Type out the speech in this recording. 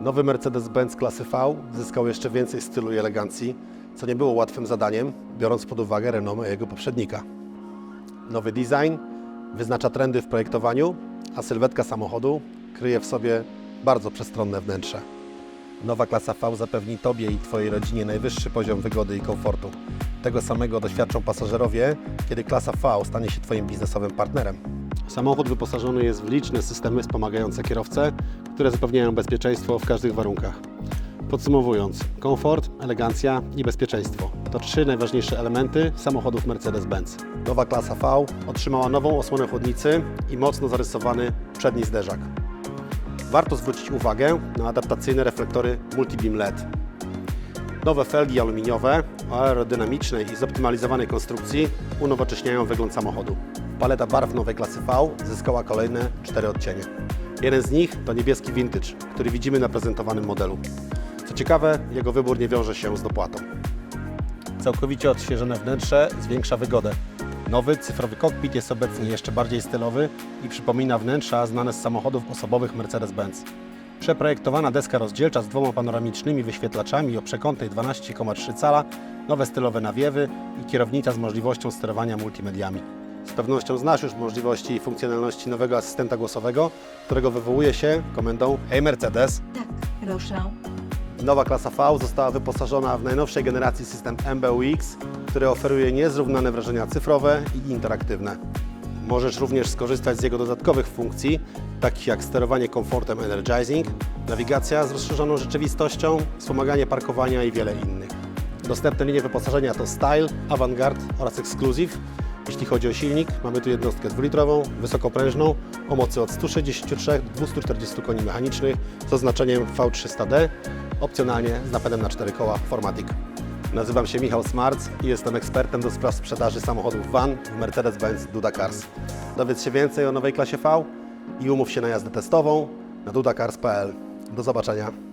Nowy Mercedes-Benz klasy V zyskał jeszcze więcej stylu i elegancji, co nie było łatwym zadaniem, biorąc pod uwagę renomę jego poprzednika. Nowy design wyznacza trendy w projektowaniu, a sylwetka samochodu kryje w sobie bardzo przestronne wnętrze. Nowa klasa V zapewni Tobie i Twojej rodzinie najwyższy poziom wygody i komfortu. Tego samego doświadczą pasażerowie, kiedy klasa V stanie się Twoim biznesowym partnerem. Samochód wyposażony jest w liczne systemy wspomagające kierowcę, które zapewniają bezpieczeństwo w każdych warunkach. Podsumowując, komfort, elegancja i bezpieczeństwo to trzy najważniejsze elementy samochodów Mercedes-Benz. Nowa klasa V otrzymała nową osłonę chłodnicy i mocno zarysowany przedni zderzak. Warto zwrócić uwagę na adaptacyjne reflektory Multibeam LED. Nowe felgi aluminiowe o aerodynamicznej i zoptymalizowanej konstrukcji unowocześniają wygląd samochodu. Paleta barw nowej klasy V zyskała kolejne cztery odcienie. Jeden z nich to niebieski vintage, który widzimy na prezentowanym modelu. Co ciekawe, jego wybór nie wiąże się z dopłatą. Całkowicie odświeżone wnętrze zwiększa wygodę. Nowy cyfrowy kokpit jest obecnie jeszcze bardziej stylowy i przypomina wnętrza znane z samochodów osobowych Mercedes-Benz. Przeprojektowana deska rozdzielcza z dwoma panoramicznymi wyświetlaczami o przekątnej 12,3 cala, nowe stylowe nawiewy i kierownica z możliwością sterowania multimediami. Z pewnością znasz już możliwości i funkcjonalności nowego asystenta głosowego, którego wywołuje się komendą Hey Mercedes, Tak, proszę. Nowa klasa V została wyposażona w najnowszej generacji system MBUX, który oferuje niezrównane wrażenia cyfrowe i interaktywne. Możesz również skorzystać z jego dodatkowych funkcji, takich jak sterowanie komfortem Energizing, nawigacja z rozszerzoną rzeczywistością, wspomaganie parkowania i wiele innych. Dostępne linie wyposażenia to Style, Avantgarde oraz Exclusive. Jeśli chodzi o silnik, mamy tu jednostkę dwulitrową, wysokoprężną, o mocy od 163 do 240 koni mechanicznych z oznaczeniem V300D, opcjonalnie z napędem na 4 koła Formatic. Nazywam się Michał Smarc i jestem ekspertem do spraw sprzedaży samochodów van w Mercedes-Benz Duda Cars. Dowiedz się więcej o nowej klasie V i umów się na jazdę testową na dudacars.pl. Do zobaczenia.